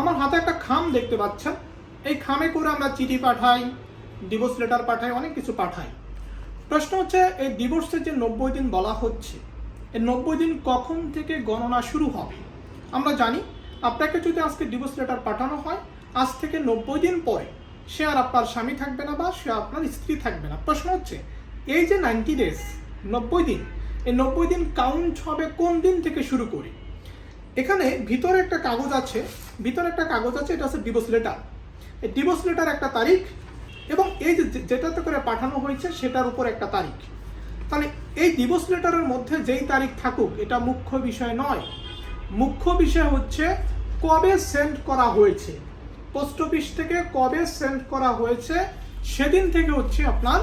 আমার হাতে একটা খাম দেখতে পাচ্ছেন। এই খামে করে আমরা চিঠি পাঠাই ডিভোর্স লেটার পাঠাই, অনেক কিছু পাঠাই। প্রশ্ন হচ্ছে, এই ডিভোর্সের যে নব্বই দিন বলা হচ্ছে, এই নব্বই দিন কখন থেকে গণনা শুরু হবে? আমরা জানি, আপনাকে যদি আজকে ডিভোর্স লেটার পাঠানো হয়, আজ থেকে নব্বই দিন পরে, সে আর আপনার স্বামী থাকবে না বা সে আপনার স্ত্রী থাকবে না। প্রশ্ন হচ্ছে, এই যে নাইনটি ডেজ নব্বই দিন, এই নব্বই দিন কাউন্ট হবে কোন দিন থেকে শুরু করি? এখানে ভিতরে একটা কাগজ আছে, ভিতরে একটা কাগজ আছে, এটা হচ্ছে ডিভোর্স লেটার এই ডিভোর্স লেটার একটা তারিখ এবং এই যে যেটাতে করে পাঠানো হয়েছে সেটার উপর একটা তারিখ। তাহলে এই ডিভোর্স লেটারের মধ্যে যেই তারিখ থাকুক, এটা মুখ্য বিষয় নয়। মুখ্য বিষয় হচ্ছে কবে সেন্ড করা হয়েছে। পোস্ট অফিস থেকে কবে সেন্ড করা হয়েছে, সেদিন থেকে হচ্ছে আপনার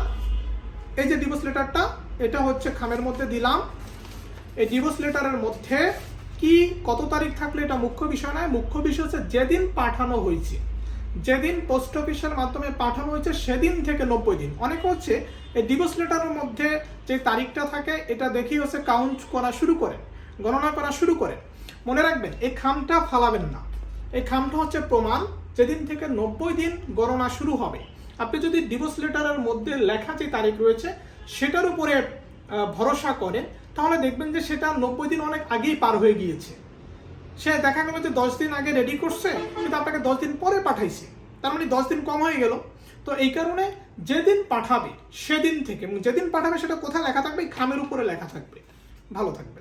এই যে ডিভোর্স লেটারটা এটা হচ্ছে খামের মধ্যে দিলাম। এই ডিভোর্স লেটারের মধ্যে কি, কত তারিখ থাকলে এটা মুখ্য বিষয় নয়। মুখ্য বিষয় হচ্ছে যেদিন পাঠানো হয়েছে, যেদিন পোস্ট অফিসের মাধ্যমে পাঠানো হয়েছে, সেদিন থেকে নব্বই দিন। অনেক হচ্ছে এই ডিভোর্স লেটারের মধ্যে যে তারিখটা থাকে, এটা দেখেই হচ্ছে কাউন্ট করা শুরু করে গণনা করা শুরু করে মনে রাখবেন, এই খামটা ফালাবেন না। এই খামটা হচ্ছে প্রমাণ, যেদিন থেকে নব্বই দিন গণনা শুরু হবে। আপনি যদি ডিভোর্স লেটারের মধ্যে লেখা যে তারিখ রয়েছে, সেটার উপরে ভরসা করেন তাহলে দেখবেন যে সেটা নব্বই দিন অনেক আগেই পার হয়ে গিয়েছে। সে দেখা গেলো যে দশ দিন আগে রেডি করছে, কিন্তু আপনাকে দশ দিন পরে পাঠাইছে। তার মানে দশ দিন কম হয়ে গেল। তো এই কারণে যেদিন পাঠাবে, সেদিন থেকে যেদিন পাঠাবে সেটা কোথায় লেখা থাকবে? খামের উপরে লেখা থাকবে। ভালো থাকবে